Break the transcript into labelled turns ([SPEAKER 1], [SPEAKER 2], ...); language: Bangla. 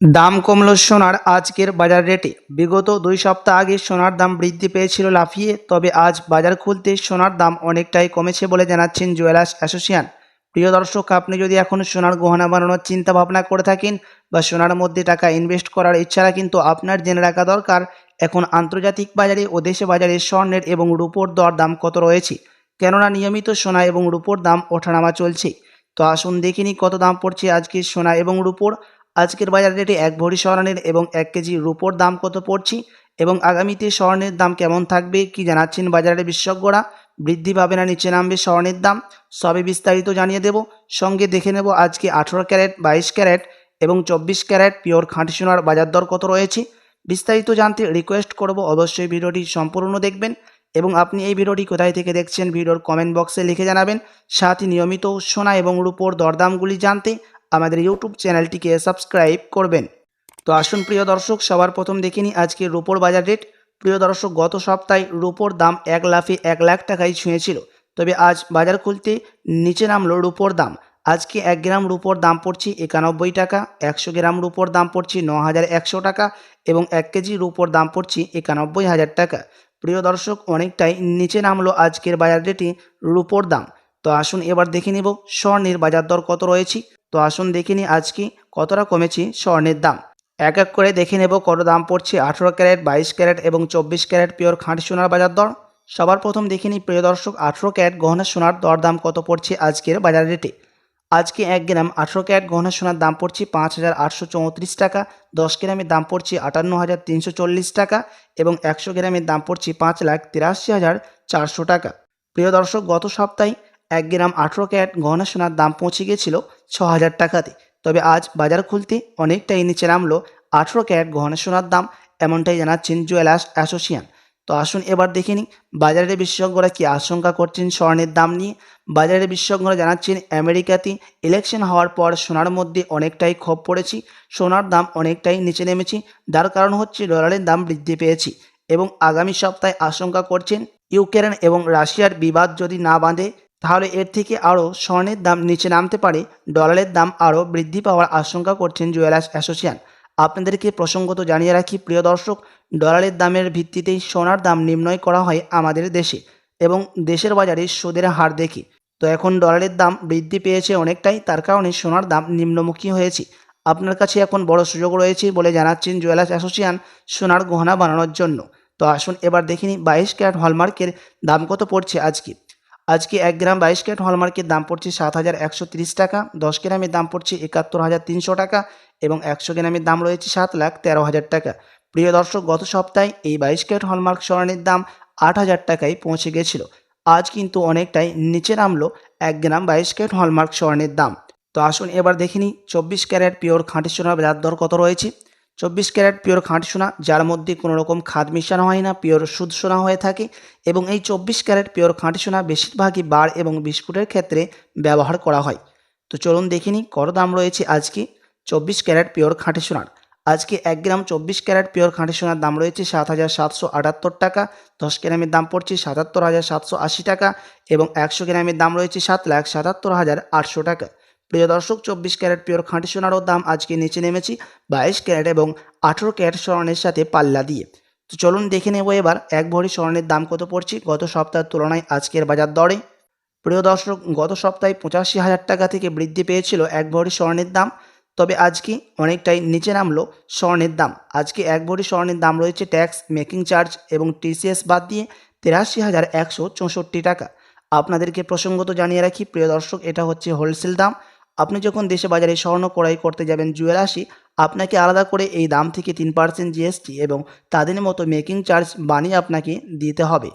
[SPEAKER 1] দাম কমল সোনার আজকের বাজার রেটে। বিগত দুই সপ্তাহ আগে সোনার দাম বৃদ্ধি পেয়েছিল লাফিয়ে, তবে আজ বাজার খুলতে সোনার দাম অনেকটাই কমেছে বলে জানাচ্ছেন জুয়েলার্স অ্যাসোসিয়েশন। প্রিয় দর্শক, আপনি যদি এখন সোনার গহনা বানানোর চিন্তা ভাবনা করে থাকেন বা সোনার মধ্যে টাকা ইনভেস্ট করার ইচ্ছা কিন্তু আপনার জেনে রাখা দরকার, এখন আন্তর্জাতিক বাজারে ও দেশে বাজারে স্বর্ণের এবং রূপোর দর দাম কত রয়েছে? কেননা নিয়মিত সোনা এবং রূপোর দাম ওঠানামা চলছে। তো আসুন দেখিনি কত দাম পড়ছে আজকে সোনা এবং রূপোর। আজকের বাজার রেটে এক ভরি স্বর্ণের এবং এক কেজি রূপোর দাম কত পড়ছে এবং আগামীতে স্বর্ণের দাম কেমন থাকবে কি জানাচ্ছেন বাজারের বিশেষজ্ঞরা? বৃদ্ধি পাবে না নিচে নামবে স্বর্ণের দাম? সবে বিস্তারিত জানিয়ে দেব। সঙ্গে দেখে নেব আজকে আঠেরো ক্যারেট, বাইশ ক্যারেট এবং চব্বিশ ক্যারেট পিওর খাঁটি সোনার বাজার দর কত রয়েছে? বিস্তারিত জানতে রিকোয়েস্ট করব। অবশ্যই ভিডিওটি সম্পূর্ণ দেখবেন এবং আপনি এই ভিডিওটি কোথায় থেকে দেখছেন, ভিডিওর কমেন্ট বক্সে লিখে জানাবেন। সাথে নিয়মিত সোনা এবং রূপোর দরদামগুলি জানতে আমাদের ইউটিউব চ্যানেলটিকে সাবস্ক্রাইব করবেন। তো আসুন প্রিয় দর্শক, সবার প্রথম দেখে নিই আজকে রূপোর বাজার রেট প্রিয় দর্শক, গত সপ্তাহে রূপোর দাম এক লাফে এক লাখ টাকায় ছুঁয়েছিল। তবে আজ বাজার খুলতে নিচে নামলো রূপোর দাম। আজকে এক গ্রাম রূপোর দাম পড়ছে একানব্বই টাকা, একশো গ্রাম রূপোর দাম পড়ছে ন হাজার একশো টাকা এবং এক কেজি রূপোর দাম পড়ছে একানব্বই হাজার টাকা। প্রিয় দর্শক, অনেকটাই নিচে নামলো আজকের বাজার রেটে রূপোর দাম। তো আসুন এবার দেখে নেব স্বর্ণের বাজার দর কত রয়েছে। তো আসুন দেখে নিই আজকে কতটা কমেছে স্বর্ণের দাম। এক এক করে দেখে নেব কত দাম পড়ছে আঠেরো ক্যারেট, বাইশ ক্যারেট এবং চব্বিশ ক্যারেট পিওর খাঁটি সোনার বাজার দর। সবার প্রথম দেখে নিই প্রিয় দর্শক, আঠেরো ক্যারেট গহনা সোনার দর দাম কত পড়ছে আজকের বাজার রেটে। আজকে এক গ্রাম আঠেরো ক্যারেট গহনা সোনার দাম পড়ছে পাঁচ হাজার আটশো চৌত্রিশ টাকা, দশ গ্রামের দাম পড়ছে আটান্ন হাজার তিনশো চল্লিশ টাকা এবং একশো গ্রামের দাম পড়ছে পাঁচ লাখ তিরাশি হাজার চারশো টাকা। প্রিয় দর্শক, গত সপ্তাহে এক গ্রাম আঠেরো ক্যারেট গহনা সোনার দাম পৌঁছে গিয়েছিল ছ হাজার টাকাতে। তবে আজ বাজার খুলতে অনেকটাই নিচে নামলো আঠেরো ক্যারেট গহনা সোনার দাম, এমনটাই জানাচ্ছেন জুয়েলার্স অ্যাসোসিয়েশন। তো আসুন এবার দেখে নিই, বাজারের বিশেষজ্ঞরা কি আশঙ্কা করছেন স্বর্ণের দাম নিয়ে? বাজারের বিশেষজ্ঞরা জানাচ্ছেন, আমেরিকাতে ইলেকশন হওয়ার পর সোনার মধ্যে অনেকটাই ক্ষোভ পড়েছি, সোনার দাম অনেকটাই নিচে নেমেছে, যার কারণ হচ্ছে ডলারের দাম বৃদ্ধি পেয়েছে। এবং আগামী সপ্তাহে আশঙ্কা করছেন ইউক্রেন এবং রাশিয়ার বিবাদ যদি না বাঁধে তাহলে এর থেকে আরও স্বর্ণের দাম নিচে নামতে পারে, ডলারের দাম আরও বৃদ্ধি পাওয়ার আশঙ্কা করছেন জুয়েলার্স অ্যাসোসিয়েশন। আপনাদেরকে প্রসঙ্গত জানিয়ে রাখি, প্রিয় দর্শক, ডলারের দামের ভিত্তিতেই সোনার দাম নির্ণয় করা হয় আমাদের দেশে এবং দেশের বাজারে সুদের হার দেখি। তো এখন ডলারের দাম বৃদ্ধি পেয়েছে অনেকটাই, তার কারণে সোনার দাম নিম্নমুখী হয়েছে। আপনার কাছে এখন বড় সুযোগ রয়েছে বলে জানাচ্ছেন জুয়েলার্স অ্যাসোসিয়েশন সোনার গহনা বানানোর জন্য। তো আসুন এবার দেখিনি বাইশ ক্যারেট হলমার্কের দাম কত পড়ছে আজকে। আজকে এক গ্রাম বাইশ ক্যারেট হলমার্কের দাম পড়ছে সাত হাজার একশো তিরিশ টাকা, দশ গ্রামের দাম পড়ছে একাত্তর হাজার তিনশো টাকা এবং একশো গ্রামের দাম রয়েছে সাত লাখ তেরো হাজার টাকা। প্রিয় দর্শক, গত সপ্তাহে এই বাইশ ক্যারেট হলমার্ক স্বর্ণের দাম আট হাজার টাকায় পৌঁছে গেছিল। আজ কিন্তু অনেকটাই নিচে নামলো এক গ্রাম বাইশ ক্যারেট হলমার্ক স্বর্ণের দাম। তো আসুন এবার দেখিনি চব্বিশ ক্যারেট পিওর খাঁটি সোনার বাজার দর কত রয়েছে? চব্বিশ ক্যারেট পিওর খাঁটি সোনা, যার মধ্যে কোনো রকম খাদ মিশানো হয় না, পিওর সুদ সোনা হয়ে থাকে এবং এই চব্বিশ ক্যারেট পিওর খাঁটি সোনা বেশিরভাগই বার এবং বিস্কুটের ক্ষেত্রে ব্যবহার করা হয়। তো চলুন দেখিনি কত দাম রয়েছে আজকে চব্বিশ ক্যারেট পিওর খাঁটি সোনার। আজকে এক গ্রাম চব্বিশ ক্যারেট পিওর খাঁটি সোনার দাম রয়েছে সাত হাজার সাতশো আটাত্তর টাকা, দশ গ্রামের দাম পড়ছে সাতাত্তর হাজার সাতশো আশি টাকা এবং একশো গ্রামের দাম রয়েছে সাত লাখ সাতাত্তর হাজার আটশো টাকা। প্রিয় দর্শক, চব্বিশ ক্যারেট পিওর খাঁটি সোনারও দাম আজকে নিচে নেমেছি বাইশ ক্যারেট এবং আঠেরো ক্যারেট স্বর্ণের সাথে পাল্লা দিয়ে। তো চলুন দেখে নেব এবার এক ভরি স্বর্ণের দাম কত পড়ছে গত সপ্তাহের তুলনায় আজকের বাজার দরে। প্রিয় দর্শক, গত সপ্তাহে পঁচাশি হাজার টাকা থেকে বৃদ্ধি পেয়েছিল এক ভরি স্বর্ণের দাম, তবে আজকে অনেকটাই নিচে নামলো স্বর্ণের দাম। আজকে এক ভরি স্বর্ণের দাম রয়েছে ট্যাক্স, মেকিং চার্জ এবং টিসিএস বাদ দিয়ে তেরাশি হাজার একশো চৌষট্টি টাকা। আপনাদেরকে প্রসঙ্গত জানিয়ে রাখি, প্রিয় দর্শক, এটা হচ্ছে হোলসেল দাম। আপনি যখন দেশে বাজারে স্বর্ণ ক্রয় করতে যাবেন জুয়েলার্সি আপনাকে আলাদা করে এই দাম থেকে তিন পার্সেন্ট জিএসটি এবং তাদের মতো মেকিং চার্জ বানিয়ে আপনাকে দিতে হবে।